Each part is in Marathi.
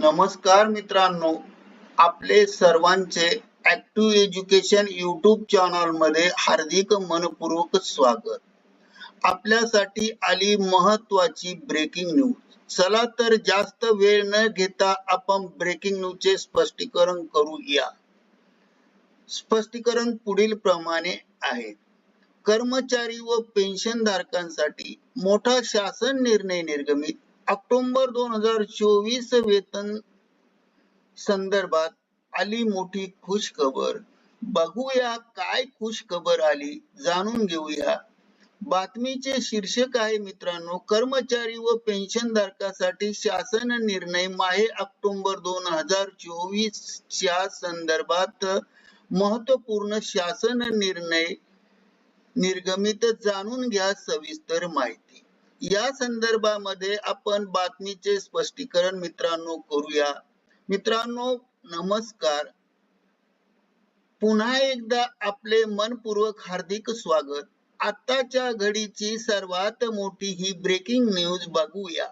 नमस्कार मित्रांनो आपले सर्वांचे ऍक्टिव्ह एज्युकेशन युट्यूब चॅनलमध्ये हार्दिक मनपूर्वक स्वागत. आपल्यासाठी आली महत्वाची ब्रेकिंग न्यूज चला तर जास्त वेळ न घेता आपण ब्रेकिंग न्यूजचे स्पष्टीकरण करूया. स्पष्टीकरण पुढील प्रमाणे आहे. कर्मचारी व पेन्शन धारकांसाठी मोठा शासन निर्णय निर्गमित. ऑक्टोबर दोन हजार चोवीस वेतन संदर्भात आली मोठी खुश खबर बघूया काय खुश खबर आली जाणून घेऊया. बातमीचे शीर्षक आहे मित्रांनो कर्मचारी व पेन्शन धारकासाठी शासन निर्णय माहे ऑक्टोबर दोन हजार चोवीस च्या संदर्भात महत्त्वपूर्ण शासन निर्णय निर्गमित जाणून घ्या सविस्तर माहिती. या संदर्भामध्ये आपण बातमीचे स्पष्टीकरण मित्रांनो करूया. मित्रांनो नमस्कार. पुन्हा एकदा आपले मनपूर्वक हार्दिक स्वागत. आताच्या घडीची सर्वात मोठी ही ब्रेकिंग न्यूज बघूया.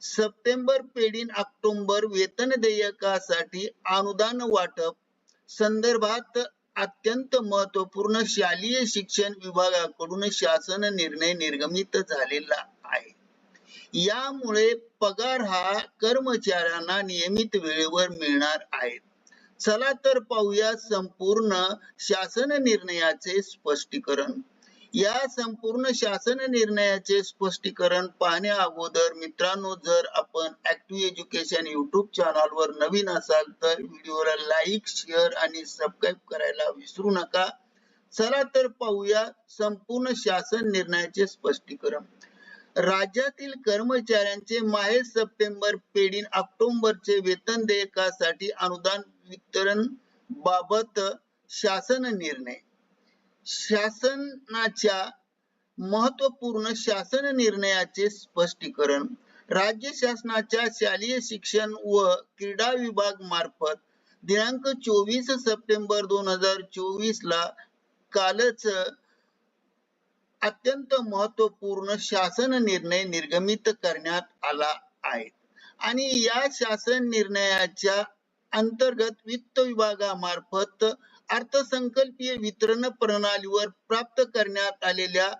सप्टेंबर पेडीन ऑक्टोबर वेतन देयकासाठी अनुदान वाटप संदर्भात अत्यंत महत्त्वपूर्ण शालेय शिक्षण विभागाकडून शासन निर्णय निर्गमित झालेला आहे. यामुळे पगार हा कर्मचाऱ्यांना नियमित वेळेवर मिळणार आहे. चला तर पाहूया संपूर्ण शासन निर्णयाचे स्पष्टीकरण. या संपूर्ण शासन निर्णयाचे स्पष्टीकरण पाहण्या अगोदर मित्रांनो जर आपण ऍक्टिव्ह एज्युकेशन युट्यूब चॅनल वर नवीन असाल तर व्हिडिओला लाईक शेअर आणि सबस्क्राईब करायला विसरू नका. चला तर पाहूया संपूर्ण शासन निर्णयाचे स्पष्टीकरण. राज्यातील कर्मचाऱ्यांचे माहे सप्टेंबर पेडीन ऑक्टोबरचे वेतन देयकासाठी अनुदान वितरण बाबत शासन निर्णय. शासनाच्या महत्त्वपूर्ण शासन निर्णयाचे स्पष्टीकरण. राज्य शासनाच्या शालेय शिक्षण व क्रीडा विभाग मार्फत दिनांक चोवीस सप्टेंबर दोन हजार चोवीस ला कालच अत्यंत महत्त्वपूर्ण शासन निर्णय निर्गमित करण्यात आला आहे. आणि या शासन निर्णयाच्या अंतर्गत वित्त विभागामार्फत अर्थसंकल्पीय वितरण प्रणालीवर प्राप्त करण्यात आलेल्या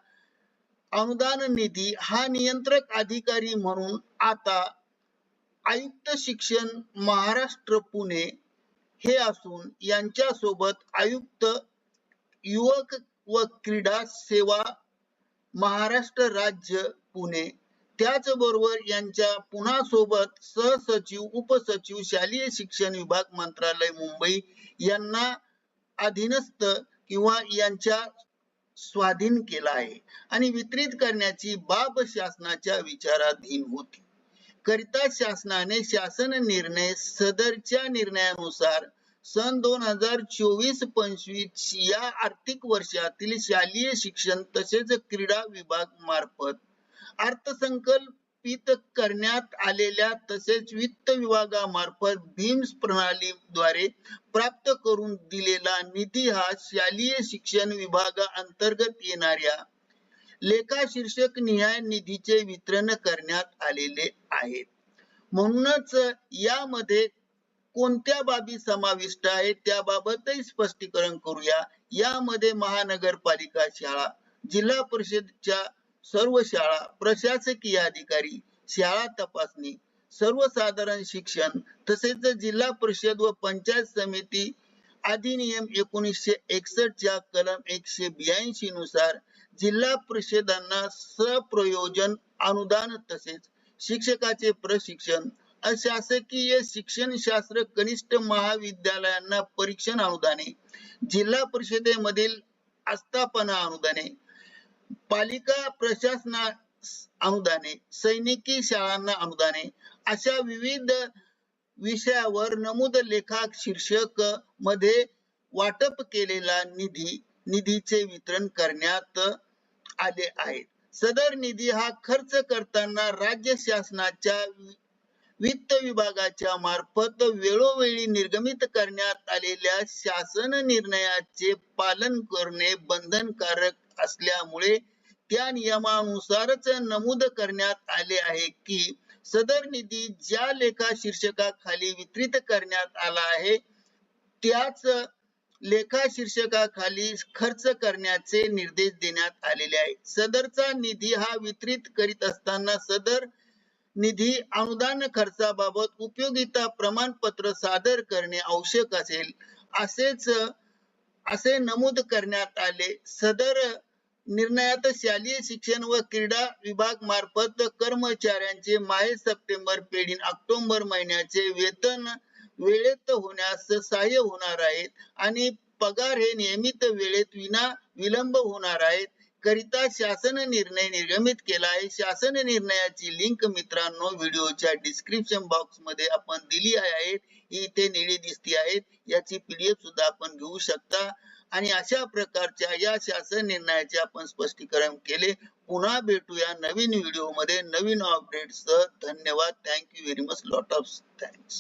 अनुदान निधी हा नियंत्रक अधिकारी म्हणून आता आयुक्त शिक्षण महाराष्ट्र पुणे हे असून यांच्या सोबत आयुक्त युवक व क्रीडा सेवा महाराष्ट्र राज्य पुणे. त्याचबरोबर यांच्या पुन्हा सोबत सहसचिव उपसचिव शालेय शिक्षण विभाग मंत्रालय मुंबई यांना अधीनस्थ किंवा यांच्या स्वाधीन केला आहे. आणि वितरित करण्याची बाब शासनाच्या विचाराधीन होती. करिता शासनाने शासन निर्णय सदरच्या निर्णयानुसार सन दोन हजार चोवीस पंचवीस या आर्थिक वर्षातील शालेय शिक्षण तसेच क्रीडा विभाग मार्फत अर्थसंकल्प स्थापित करण्यात आलेल्या तसेच वित्त विभागामार्फत भीम्स प्रणालीद्वारे प्राप्त करून दिलेला निधी हा शालेय शिक्षण विभागा अंतर्गत येणाऱ्या लेखा शीर्षक निहाय निधीचे वितरण करण्यात आलेले आहे म्हणूनच यामध्ये कोणत्या बाबी समाविष्ट आहेत त्याबाबतही स्पष्टीकरण करूया. यामध्ये महानगरपालिका शाळा जिल्हा परिषदच्या सर्व शाळा प्रशासकीय अधिकारी शाळा तपासणी सर्वसाधारण शिक्षण तसेच जिल्हा परिषद व पंचायत समिती अधिनियम एकोणीसशे एकसष्ट च्या कलम एकशे ब्याऐंशी नुसार जिल्हा परिषदांना सप्रयोजन अनुदान तसेच शिक्षकाचे प्रशिक्षण अशासकीय शिक्षण शास्त्र कनिष्ठ महाविद्यालयांना परीक्षण अनुदाने जिल्हा परिषदेमधील आस्थापना अनुदाने पालिका प्रशासना अनुदाने सैनिकी शाळांना अनुदाने अशा विविध विषयावर नमूद लेखा शीर्षकमध्ये वाटप केलेला निधी निधीचे वितरण करण्यात आले आहे सदर निधी हा खर्च करताना राज्य शासनाच्या वित्त विभागाच्या मार्फत वेळोवेळी निर्गमित करण्यात आलेल्या शासन निर्णयाचे पालन करणे बंधनकारक असल्यामुळे त्या नियमानुसारच नमूद करण्यात आले आहे की सदर निधी ज्या लेखा शीर्षकाखाली वितरित करण्यात आला आहे त्याच लेखा शीर्षकाखाली खर्च करण्याचे निर्देश देण्यात आलेले आहेत. सदरचा निधी हा वितरित करीत असताना सदर निधी अनुदान खर्चाबाबत उपयोगिता प्रमाणपत्र सादर करणे आवश्यक असेल असेच असे नमूद करण्यात आले. सदर निर्णयात शालेय शिक्षण व क्रीडा विभाग मार्फत कर्मचाऱ्यांचे माहे सप्टेंबर पेढीन ऑक्टोबर महिन्याचे वेतन वेळेत होण्यास सहाय्य होणार आहेत आणि पगार हे नियमित वेळेत विना विलंब होणार आहेत. करिता शासन निर्णय निर्गमित केला आहे. शासन निर्णयाची लिंक मित्रांनो व्हिडिओच्या डिस्क्रिप्शन बॉक्समध्ये आपण दिली आहे. इथे निळी दिसती आहेत याची पीडीएफ सुद्धा आपण घेऊ शकता. आणि अशा प्रकारच्या या शासन निर्णयाचे आपण स्पष्टीकरण केले. पुन्हा भेटूया नवीन व्हिडिओमध्ये नवीन अपडेट्स धन्यवाद. Thank you very much lot of thanks